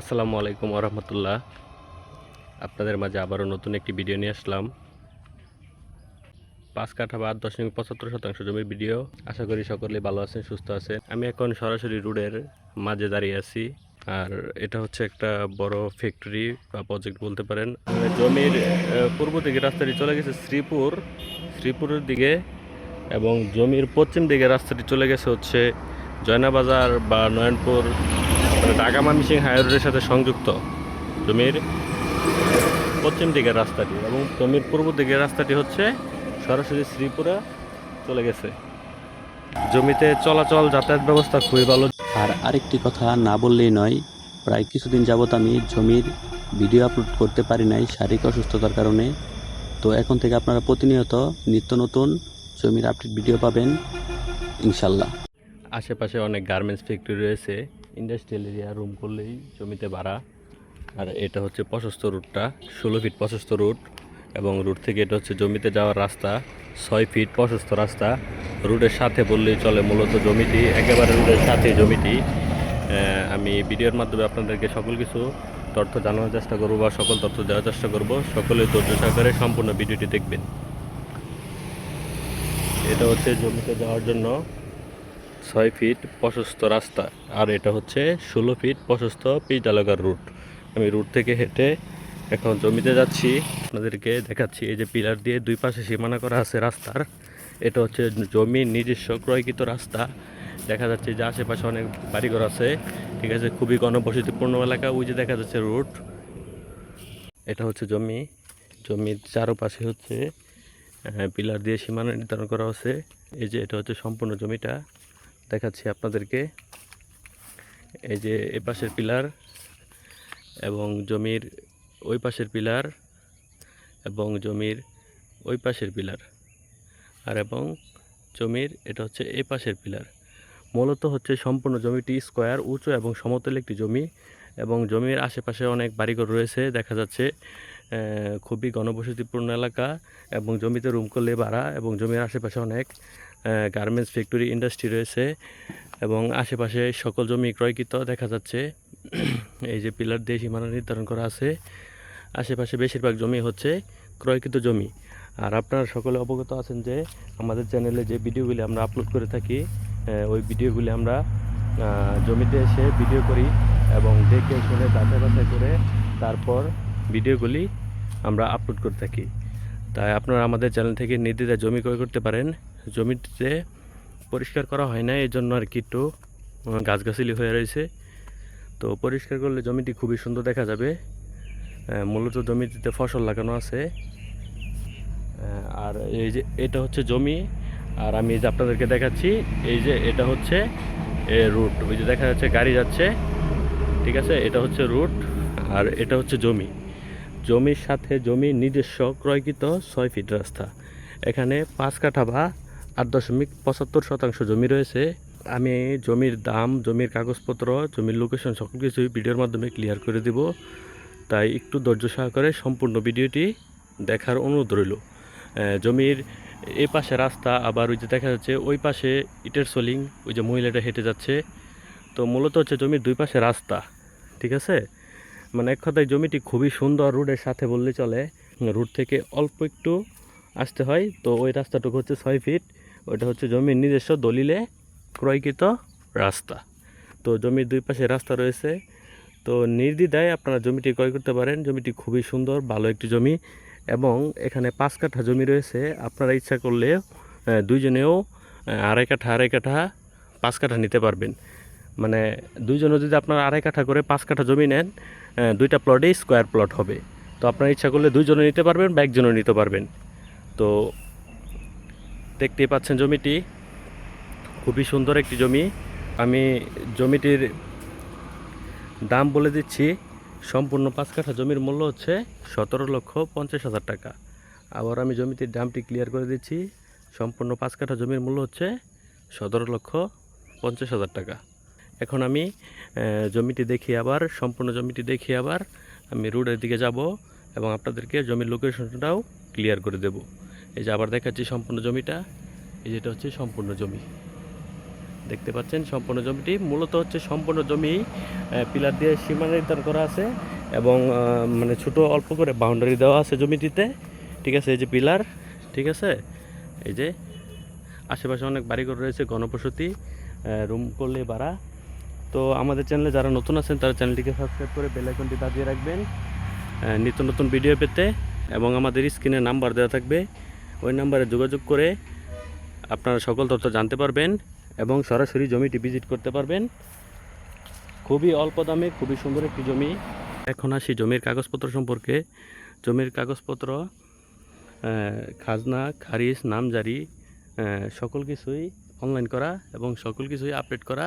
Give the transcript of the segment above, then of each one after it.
আসসালামু আলাইকুম আরহামতুল্লাহ আপনাদের মাঝে আবারও নতুন একটি ভিডিও নিয়ে আসলাম। পাঁচ কাঠা বা আট দশমিক পঁচাত্তর শতাংশ জমির ভিডিও। আশা করি সকলে ভালো আছেন, সুস্থ আছেন। আমি এখন সরাসরি রোডের মাঝে দাঁড়িয়ে আছি। আর এটা হচ্ছে একটা বড় ফ্যাক্টরি বা প্রজেক্ট বলতে পারেন। জমির পূর্ব দিকে রাস্তাটি চলে গেছে শ্রীপুর। শ্রীপুরের দিকে এবং জমির পশ্চিম দিকে রাস্তাটি চলে গেছে হচ্ছে জয়নাবাজার বা নয়নপুর। ঢাকা মামিসিং হাই রোডের সাথে সংযুক্ত। জমির পশ্চিম দিকের রাস্তাটি এবং জমির পূর্ব দিকের রাস্তাটি হচ্ছে সরাসরি শ্রীপুরা চলে গেছে। জমিতে চলাচল যাতায়াত ব্যবস্থা খুবই ভালো। আর আরেকটি কথা না বললেই নয় প্রায় কিছুদিন যাবত আমি জমির ভিডিও আপলোড করতে পারি নাই শারীরিক অসুস্থতার কারণে। তো এখন থেকে আপনারা প্রতিনিয়ত নিত্য নতুন জমির আপডেট ভিডিও পাবেন ইনশাল্লাহ। আশেপাশে অনেক গার্মেন্টস ফ্যাক্টরি রয়েছে। ইন্ডাস্ট্রিয়াল এরিয়া রুম করলেই জমিতে ভাড়া। আর এটা হচ্ছে প্রশস্ত রুটটা, ষোলো ফিট প্রশস্ত রুট এবং রুট থেকে এটা হচ্ছে জমিতে যাওয়ার রাস্তা, ছয় ফিট প্রশস্ত রাস্তা। রুটের সাথে বললেই চলে মূলত জমিটি, একেবারে রুটের সাথে জমিটি। আমি ভিডিওর মাধ্যমে আপনাদেরকে সকল কিছু তথ্য জানানোর চেষ্টা করব বা সকল তথ্য দেওয়ার চেষ্টা করব। সকলে ধৈর্য সহকারে সম্পূর্ণ ভিডিওটি দেখবেন। এটা হচ্ছে জমিতে যাওয়ার জন্য ছয় ফিট প্রশস্ত রাস্তা, আর এটা হচ্ছে ষোলো ফিট প্রশস্ত পিচ এলাকার রুট। আমি রুট থেকে হেঁটে এখন জমিতে যাচ্ছি। আপনাদেরকে দেখাচ্ছি, এই যে পিলার দিয়ে দুই পাশে সীমানা করা আছে রাস্তার, এটা হচ্ছে জমির নিজস্ব ক্রয়কৃত রাস্তা। দেখা যাচ্ছে যে আশেপাশে অনেক বাড়িঘর আছে, ঠিক আছে, খুবই ঘনবসতিপূর্ণ এলাকা, ওই যে দেখা যাচ্ছে রুট। এটা হচ্ছে জমি, জমির চারপাশে হচ্ছে পিলার দিয়ে সীমানা নির্ধারণ করা আছে এই যে এটা হচ্ছে সম্পূর্ণ জমিটা। দেখাচ্ছি আপনাদেরকে। এই যে এ পাশের পিলার এবং জমির ওই পাশের পিলার এবং জমির ওই পাশের পিলার। আর এবং জমির এটা হচ্ছে এই পাশের পিলার। মূলত হচ্ছে সম্পূর্ণ জমিটি স্কোয়ার, উঁচু এবং সমতল একটি জমি এবং জমির আশেপাশে অনেক বাড়িঘর রয়েছে। দেখা যাচ্ছে খুবই ঘনবসতিপূর্ণ এলাকা এবং জমিতে রুম করলে ভাড়া এবং জমির আশেপাশে অনেক গার্মেন্টস ফ্যাক্টরি ইন্ডাস্ট্রি রয়েছে এবং আশেপাশে সকল জমি ক্রয়কৃত দেখা যাচ্ছে। এই যে পিলার দিয়ে সীমানা নির্ধারণ করা আছে, আশেপাশে বেশিরভাগ জমি হচ্ছে ক্রয়কৃত জমি। আর আপনারা সকলে অবগত আছেন যে আমাদের চ্যানেলে যে ভিডিওগুলি আমরা আপলোড করে থাকি ওই ভিডিওগুলি আমরা জমিতে এসে ভিডিও করি এবং দেখে শুনে যাচাই বাছাই করে তারপর ভিডিওগুলি আমরা আপলোড করে থাকি। তাই আপনারা আমাদের চ্যানেল থেকে নির্দ্বিধায় জমি ক্রয় করতে পারেন। জমিতে পরিষ্কার করা হয় না এই জন্য আর কি একটু গাছগাছালি হয়ে রয়েছে। তো পরিষ্কার করলে জমিটি খুবই সুন্দর দেখা যাবে। মূলত জমিতে ফসল লাগানো আছে। আর এই যে এটা হচ্ছে জমি, আর আমি যে আপনাদেরকে দেখাচ্ছি, এই যে এটা হচ্ছে এ রুট। ওই যে দেখা যাচ্ছে গাড়ি যাচ্ছে, ঠিক আছে? এটা হচ্ছে রুট, আর এটা হচ্ছে জমি। জমির সাথে জমি নিজস্ব ক্রয়কৃত ছয় ফিট রাস্তা। এখানে পাঁচ কাঠা বা আট দশমিক পঁচাত্তর শতাংশ জমি রয়েছে। আমি জমির দাম, জমির কাগজপত্র, জমির লোকেশন সকল কিছুই ভিডিওর মাধ্যমে ক্লিয়ার করে দিব। তাই একটু ধৈর্য সহকারে সম্পূর্ণ ভিডিওটি দেখার অনুরোধ রইল। জমির এই পাশে রাস্তা, আবার ওই যে দেখা যাচ্ছে ওই পাশে ইটের সোলিং, ওই যে মহিলাটা হেঁটে যাচ্ছে। তো মূলত হচ্ছে জমির দুই পাশে রাস্তা, ঠিক আছে? মানে এক কথায় জমিটি খুবই সুন্দর রোডের সাথে বললে চলে। রুট থেকে অল্প একটু আসতে হয়। তো ওই রাস্তাটুকু হচ্ছে ছয় ফিট। ওইটা হচ্ছে জমির নিজস্ব দলিলে ক্রয়কৃত রাস্তা। তো জমির দুই পাশে রাস্তা রয়েছে। তো নির্দ্বিধায় আপনারা জমিটি ক্রয় করতে পারেন। জমিটি খুবই সুন্দর, ভালো একটি জমি এবং এখানে পাঁচ কাঠা জমি রয়েছে। আপনারা ইচ্ছা করলে দুইজনেও আড়াই কাঠা আড়াই কাঠা পাঁচ কাঠা নিতে পারবেন। মানে দুইজনে যদি আপনারা আড়াই কাঠা করে পাঁচ কাঠা জমি নেন দুইটা প্লটেই স্কোয়ার প্লট হবে। তো আপনারা ইচ্ছা করলে দুইজনে নিতে পারবেন বা একজনও নিতে পারবেন। তো দেখতেই পাচ্ছেন জমিটি। খুবই সুন্দর একটি জমি। আমি জমিটির দাম বলে দিচ্ছি, সম্পূর্ণ পাঁচ কাঠা জমির মূল্য হচ্ছে সতেরো লক্ষ পঞ্চাশ হাজার টাকা। আবার আমি জমিটির দামটি ক্লিয়ার করে দিচ্ছি, সম্পূর্ণ পাঁচ কাঠা জমির মূল্য হচ্ছে সতেরো লক্ষ পঞ্চাশ হাজার টাকা। এখন আমি জমিটি দেখি আবার, সম্পূর্ণ জমিটি দেখি আবার। আমি রোডের দিকে যাব এবং আপনাদেরকে জমির লোকেশনটাও ক্লিয়ার করে দেব। এই যে আবার দেখাচ্ছি সম্পূর্ণ জমিটা। এই যেটা হচ্ছে সম্পূর্ণ জমি। দেখতে পাচ্ছেন সম্পূর্ণ জমিটি। মূলত হচ্ছে সম্পূর্ণ জমি পিলার দিয়ে সীমা নির্ধারণ করা আছে এবং মানে ছোট অল্প করে বাউন্ডারি দেওয়া আছে জমিটিতে। ঠিক আছে, এই যে পিলার। ঠিক আছে? এই যে আশেপাশে অনেক বাড়িঘর রয়েছে, গণবসতি রুম করলে বাড়া তো আমাদের চ্যানেলে যারা নতুন আছেন, তারা চ্যানেলটিকে সাবস্ক্রাইব করে বেল আইকনটি দাবিয়ে রাখবেন। নিত্য নতুন ভিডিও পেতে এবং আমাদের স্ক্রিনে নাম্বার দেওয়া থাকবে। ওই নাম্বারে যোগাযোগ করে আপনারা সকল তথ্য জানতে পারবেন এবং সরাসরি জমিটি ভিজিট করতে পারবেন। খুবই অল্প দামে, খুবই সুন্দর একটি জমি। এখন আসি জমির কাগজপত্র সম্পর্কে। জমির কাগজপত্র খাজনা, খারিজ, নামজারি সকল কিছুই অনলাইন করা এবং সকল কিছুই আপডেট করা।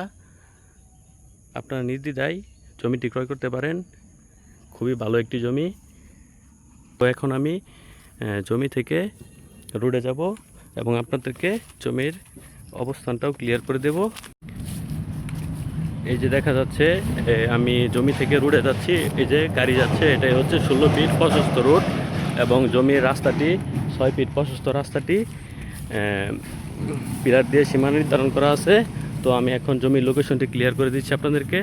আপনারা নির্দ্বিধায় জমিটি ক্রয় করতে পারেন। খুবই ভালো একটি জমি। তো এখন আমি জমি থেকে রোডে যাব এবং আপনাদেরকে জমির অবস্থানটাও ক্লিয়ার করে দেব। এই যে দেখা যাচ্ছে আমি জমি থেকে রোডে যাচ্ছি। এই যে গাড়ি যাচ্ছে, এটাই হচ্ছে ষোলো ফিট প্রশস্ত রোড এবং জমির রাস্তাটি ছয় ফিট প্রশস্ত রাস্তাটি পিলার দিয়ে সীমা নির্ধারণ করা আছে। তো আমি এখন জমির লোকেশনটি ক্লিয়ার করে দিচ্ছি আপনাদেরকে।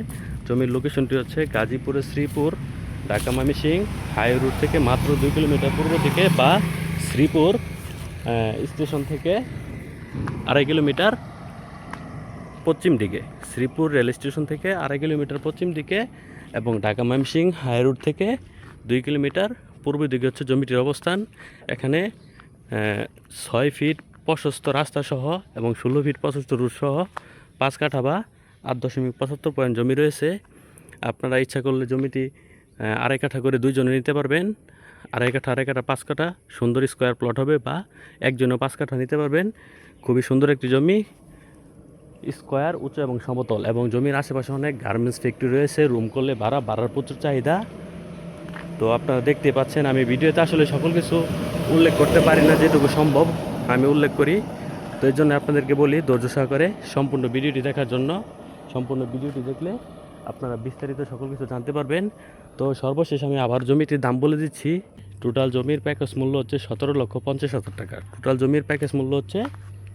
জমির লোকেশনটি হচ্ছে গাজীপুরের শ্রীপুর ঢাকা মামিসিং হাই রুট থেকে মাত্র দুই কিলোমিটার পূর্ব থেকে বা শ্রীপুর স্টেশন থেকে আড়াই কিলোমিটার পশ্চিম দিকে, শ্রীপুর রেল স্টেশন থেকে আড়াই কিলোমিটার পশ্চিম দিকে এবং ঢাকা মামসিং হাই রোড থেকে দুই কিলোমিটার পূর্ব দিকে হচ্ছে জমিটির অবস্থান। এখানে ছয় ফিট প্রশস্ত রাস্তা সহ এবং ষোলো ফিট প্রশস্ত রুট সহ পাঁচ কাঠা বা আট দশমিক পঁচাত্তর পয়েন্ট জমি রয়েছে। আপনারা ইচ্ছা করলে জমিটি আড়াই কাঠা করে দুইজনে নিতে পারবেন। আড়াই কাঠা আড়াই কাঠা, পাঁচ কাঠা সুন্দর স্কোয়ার প্লট হবে বা একজনও পাঁচ কাঠা নিতে পারবেন। খুবই সুন্দর একটি জমি স্কোয়ার উঁচু এবং সমতল এবং জমির আশেপাশে অনেক গার্মেন্টস ফ্যাক্টরি রয়েছে রুম করলে ভাড়া ভাড়ার প্রচুর চাহিদা। তো আপনারা দেখতে পাচ্ছেন, আমি ভিডিওতে আসলে সকল কিছু উল্লেখ করতে পারি না, যেটুকু সম্ভব আমি উল্লেখ করি। তো এই জন্য আপনাদেরকে বলি, ধৈর্য সহকারে সম্পূর্ণ ভিডিওটি দেখার জন্য, সম্পূর্ণ ভিডিওটি দেখলে আপনারা বিস্তারিত সকল কিছু জানতে পারবেন। তো সর্বশেষ আমি আবার জমিটির দাম বলে দিচ্ছি। টোটাল জমির প্যাকেজ মূল্য হচ্ছে সতেরো লক্ষ পঞ্চাশ হাজার টাকা। টোটাল জমির প্যাকেজ মূল্য হচ্ছে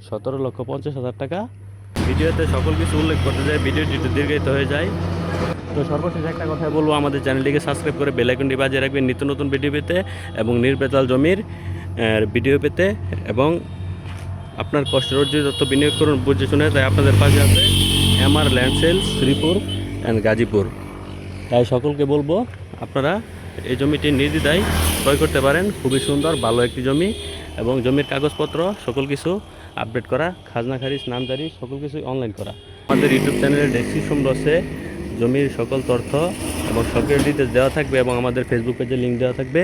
সতেরো লক্ষ পঞ্চাশ হাজার টাকা। ভিডিওতে সকল কিছু উল্লেখ করতে যায় ভিডিওটি দীর্ঘায়িত হয়ে যায়। তো সর্বশেষ একটা কথা বলব, আমাদের চ্যানেলটিকে সাবস্ক্রাইব করে বেলাইকনটি বাজিয়ে রাখবেন নিত্য নতুন ভিডিও পেতে এবং নির্বেতাল জমির ভিডিও পেতে এবং আপনার কষ্টের অর্জিত তথ্য বিনিয়োগ করুন বুঝে শুনে। তাই আপনাদের পাশে আছে MR land sales Sreepur and Gazipur. তাই সকলকে বলব, আপনারা এই জমিটি নির্দ্বিধায় ক্রয় করতে পারেন। খুবই সুন্দর, ভালো একটি জমি এবং জমির কাগজপত্র, সকল কিছু আপডেট করা, খাজনা খারিজ নামজারি সকল কিছুই অনলাইন করা। আমাদের ইউটিউব চ্যানেলের ডেসক্রিপশন বক্সে জমির সকল তথ্য এবং সকল ডিটেলস দেওয়া থাকবে এবং আমাদের ফেসবুক পেজে লিঙ্ক দেওয়া থাকবে।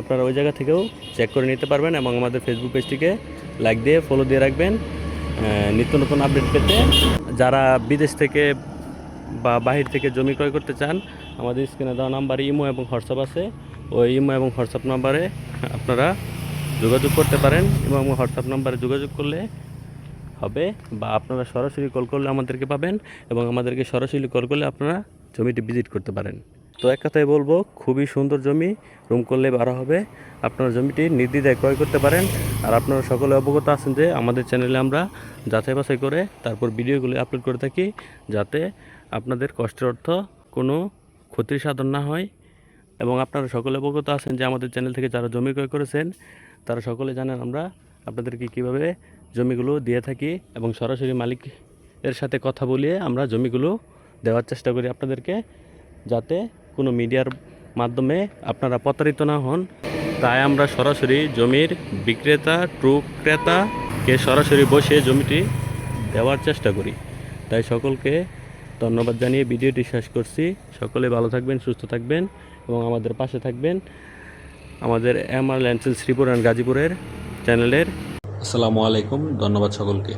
আপনারা ওই জায়গা থেকেও চেক করে নিতে পারবেন এবং আমাদের ফেসবুক পেজটিকে লাইক দিয়ে ফলো দিয়ে রাখবেন। নিত্য নতুন আপডেট পেতে। যারা বিদেশ থেকে বা বাহির থেকে জমি ক্রয় করতে চান, আমাদের স্ক্রিনে দেওয়া নাম্বারে ইমো এবং হোয়াটসঅ্যাপ আছে। ওই ইমো এবং হোয়াটসঅ্যাপ নাম্বারে আপনারা যোগাযোগ করতে পারেন এবং হোয়াটসঅ্যাপ নাম্বারে যোগাযোগ করলে হবে বা আপনারা সরাসরি কল করলে আমাদেরকে পাবেন এবং আমাদেরকে সরাসরি কল করলে আপনারা জমিটি ভিজিট করতে পারেন। তো এক কথায় বলব, খুবই সুন্দর জমি, রুম করলে ভাড়া হবে। আপনারা জমিটি নির্দ্বিধায় ক্রয় করতে পারেন। আর আপনারা সকলে অবগত আছেন যে আমাদের চ্যানেলে আমরা যাচাই বাছাই করে তারপর ভিডিওগুলি আপলোড করে থাকি যাতে আপনাদের কষ্টের অর্থ কোনো ক্ষতির সাধন না হয়। এবং আপনারা সকলে অবগত আছেন যে আমাদের চ্যানেল থেকে যারা জমি ক্রয় করেছেন, তারা সকলে জানেন আমরা আপনাদেরকে কীভাবে জমিগুলো দিয়ে থাকি এবং সরাসরি মালিক এর সাথে কথা বলিয়ে আমরা জমিগুলো দেওয়ার চেষ্টা করি আপনাদেরকে, যাতে কোনো মিডিয়ার মাধ্যমে আপনারা প্রতারিত না হন। তাই আমরা সরাসরি জমির বিক্রেতা, ট্রু ক্রেতাকে সরাসরি বসে জমিটি দেওয়ার চেষ্টা করি। তাই সকলকে ধন্যবাদ জানিয়ে ভিডিওটি শেষ করছি। সকলে ভালো থাকবেন, সুস্থ থাকবেন। এবং আমাদের পাশে থাকবেন আমাদের M R land sales Sreepur and গাজীপুরের চ্যানেলের। আসসালামু আলাইকুম, ধন্যবাদ সকলকে।